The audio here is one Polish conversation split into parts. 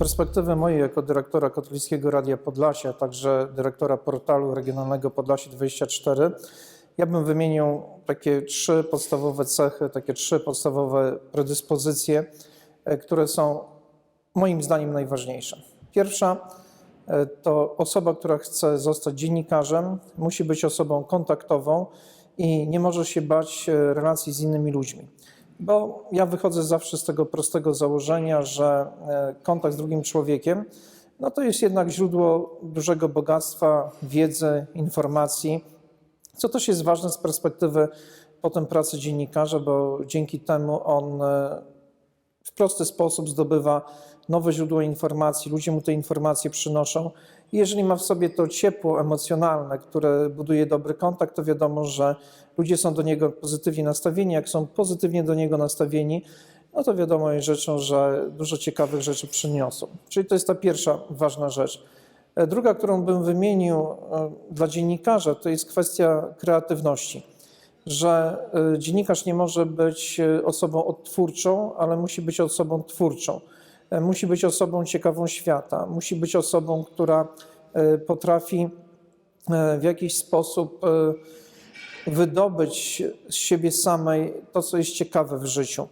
perspektywy mojej jako dyrektora Katolickiego Radia Podlasie, a także dyrektora portalu regionalnego Podlasie 24, ja bym wymienił takie trzy podstawowe cechy, takie trzy podstawowe predyspozycje, e, które są moim zdaniem najważniejsze. Pierwsza e, to osoba, która chce zostać dziennikarzem, musi być osobą kontaktową i nie może się bać e, relacji z innymi ludźmi. Bo ja wychodzę zawsze z tego prostego założenia, że e, kontakt z drugim człowiekiem no to jest jednak źródło dużego bogactwa, wiedzy, informacji, co też jest ważne z perspektywy potem pracy dziennikarza, bo dzięki temu on e, w prosty sposób zdobywa nowe źródła informacji, ludzie mu te informacje przynoszą. I jeżeli ma w sobie to ciepło emocjonalne, które buduje dobry kontakt, to wiadomo, że ludzie są do niego pozytywnie nastawieni. Jak są pozytywnie do niego nastawieni, no to wiadomo jest rzeczą, że dużo ciekawych rzeczy przyniosą. Czyli to jest ta pierwsza ważna rzecz. E, Druga, którą bym wymienił e, dla dziennikarza, to jest kwestia kreatywności że y, dziennikarz nie może być osobą odtwórczą, ale musi być osobą twórczą. E, Musi być osobą ciekawą świata, musi być osobą, która e, potrafi e, w jakiś sposób wydobyć z siebie samej to, co jest ciekawe w życiu.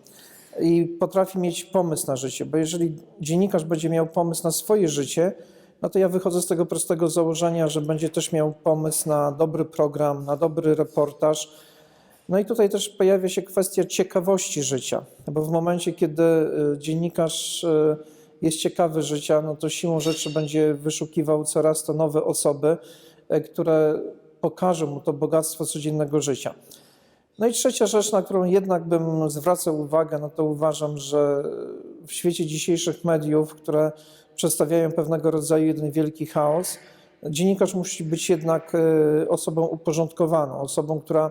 I potrafi mieć pomysł na życie, bo jeżeli dziennikarz będzie miał pomysł na swoje życie, no to ja wychodzę z tego prostego założenia, że będzie też miał pomysł na dobry program, na dobry reportaż, no i tutaj też pojawia się kwestia ciekawości życia, bo w momencie, kiedy y, dziennikarz y, jest ciekawy życia, no to siłą rzeczy będzie wyszukiwał coraz to nowe osoby, y, które pokażą mu to bogactwo codziennego życia. No i trzecia rzecz, na którą jednak bym zwracał uwagę, no to uważam, że w świecie dzisiejszych mediów, które przedstawiają pewnego rodzaju jeden wielki chaos, dziennikarz musi być jednak e, osobą uporządkowaną, osobą, która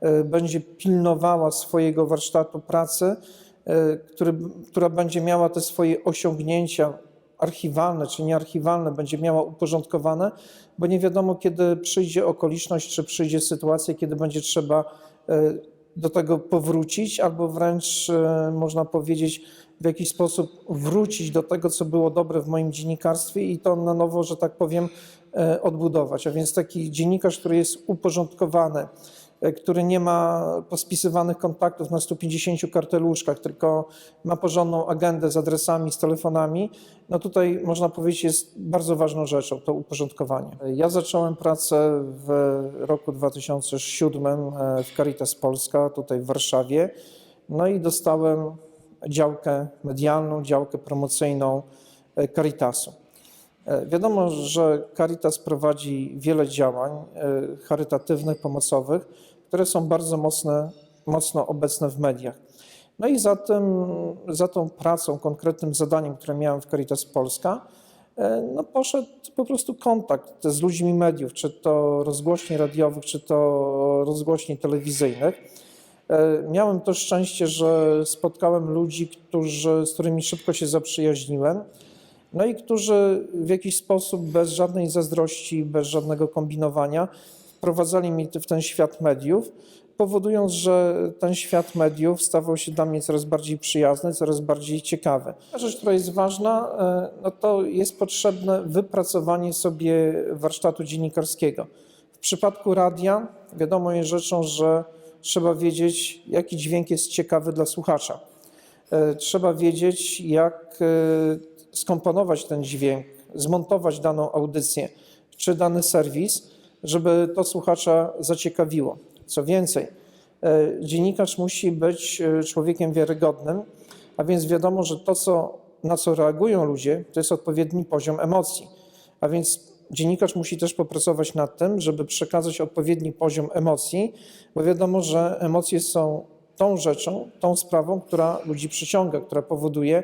e, będzie pilnowała swojego warsztatu pracy, e, który, która będzie miała te swoje osiągnięcia archiwalne czy niearchiwalne, będzie miała uporządkowane, bo nie wiadomo, kiedy przyjdzie okoliczność, czy przyjdzie sytuacja, kiedy będzie trzeba do tego powrócić, albo wręcz można powiedzieć, w jakiś sposób wrócić do tego, co było dobre w moim dziennikarstwie i to na nowo, że tak powiem, e, odbudować. A więc taki dziennikarz, który jest uporządkowany, e, który nie ma pospisywanych kontaktów na 150 karteluszkach, tylko ma porządną agendę z adresami, z telefonami, no tutaj można powiedzieć jest bardzo ważną rzeczą to uporządkowanie. Ja zacząłem pracę w roku 2007 e, w Caritas Polska, tutaj w Warszawie, no i dostałem działkę medialną, działkę promocyjną e, Caritasu. E, Wiadomo, że Caritas prowadzi wiele działań e, charytatywnych, pomocowych, które są bardzo mocne, mocno obecne w mediach. No i za, tym, za tą pracą, konkretnym zadaniem, które miałem w Caritas Polska, no poszedł po prostu kontakt z ludźmi mediów, czy to rozgłośni radiowych, czy to rozgłośni telewizyjnych. E, Miałem to szczęście, że spotkałem ludzi, którzy, z którymi szybko się zaprzyjaźniłem, no i którzy w jakiś sposób, bez żadnej zazdrości, bez żadnego kombinowania, wprowadzali mnie w ten świat mediów, powodując, że ten świat mediów stawał się dla mnie coraz bardziej przyjazny, coraz bardziej ciekawy. Rzecz, która jest ważna, e, no to jest potrzebne wypracowanie sobie warsztatu dziennikarskiego. W przypadku radia wiadomo jest rzeczą, że trzeba wiedzieć, jaki dźwięk jest ciekawy dla słuchacza. E, Trzeba wiedzieć, jak e, skomponować ten dźwięk, zmontować daną audycję czy dany serwis, żeby to słuchacza zaciekawiło. Co więcej, e, dziennikarz musi być człowiekiem wiarygodnym, a więc wiadomo, że to, co, na co reagują ludzie, to jest odpowiedni poziom emocji. A więc dziennikarz musi też popracować nad tym, żeby przekazać odpowiedni poziom emocji, bo wiadomo, że emocje są tą rzeczą, tą sprawą, która ludzi przyciąga, która powoduje,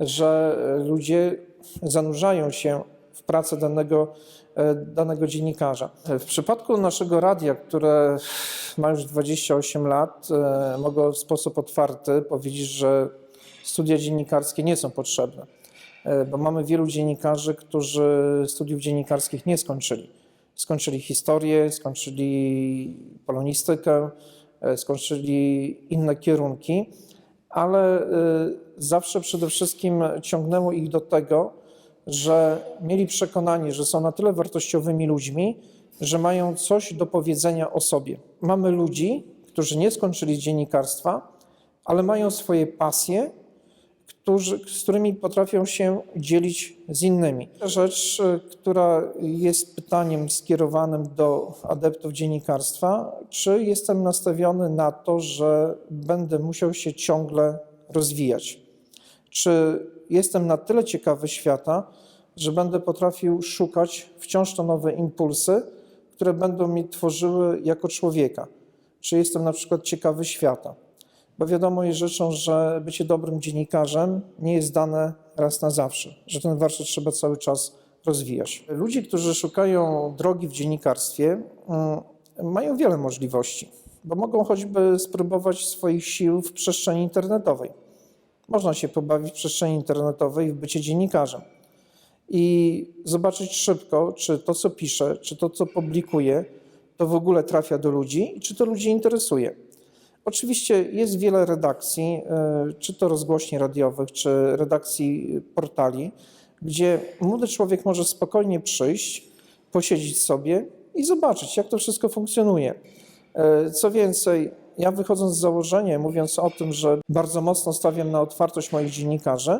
że ludzie zanurzają się w pracę danego, e, danego dziennikarza. W przypadku naszego radia, które ma już 28 lat, e, mogę w sposób otwarty powiedzieć, że studia dziennikarskie nie są potrzebne, bo mamy wielu dziennikarzy, którzy studiów dziennikarskich nie skończyli. Skończyli historię, skończyli polonistykę, e, skończyli inne kierunki, ale e, zawsze przede wszystkim ciągnęło ich do tego, że mieli przekonanie, że są na tyle wartościowymi ludźmi, że mają coś do powiedzenia o sobie. Mamy ludzi, którzy nie skończyli dziennikarstwa, ale mają swoje pasje, którzy, z którymi potrafią się dzielić z innymi. Rzecz, y, która jest pytaniem skierowanym do adeptów dziennikarstwa, czy jestem nastawiony na to, że będę musiał się ciągle rozwijać? Czy jestem na tyle ciekawy świata, że będę potrafił szukać wciąż to nowe impulsy, które będą mnie tworzyły jako człowieka? Czy jestem na przykład ciekawy świata? Bo wiadomo jest rzeczą, że bycie dobrym dziennikarzem nie jest dane raz na zawsze, że ten warsztat trzeba cały czas rozwijać. Ludzie, którzy szukają drogi w dziennikarstwie, mm, mają wiele możliwości, bo mogą choćby spróbować swoich sił w przestrzeni internetowej. Można się pobawić w przestrzeni internetowej w bycie dziennikarzem i zobaczyć szybko, czy to, co pisze, czy to, co publikuje, to w ogóle trafia do ludzi i czy to ludzi interesuje. Oczywiście jest wiele redakcji, y, czy to rozgłośni radiowych, czy redakcji portali, gdzie młody człowiek może spokojnie przyjść, posiedzieć sobie i zobaczyć, jak to wszystko funkcjonuje. Y, Co więcej, ja wychodząc z założenia, mówiąc o tym, że bardzo mocno stawiam na otwartość moich dziennikarzy,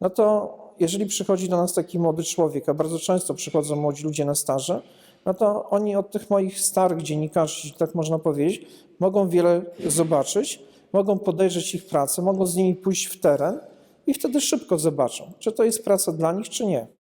no to jeżeli przychodzi do nas taki młody człowiek, a bardzo często przychodzą młodzi ludzie na staże, no to oni od tych moich starych dziennikarzy, tak można powiedzieć, mogą wiele zobaczyć, mogą podejrzeć ich pracę, mogą z nimi pójść w teren i wtedy szybko zobaczą, czy to jest praca dla nich, czy nie.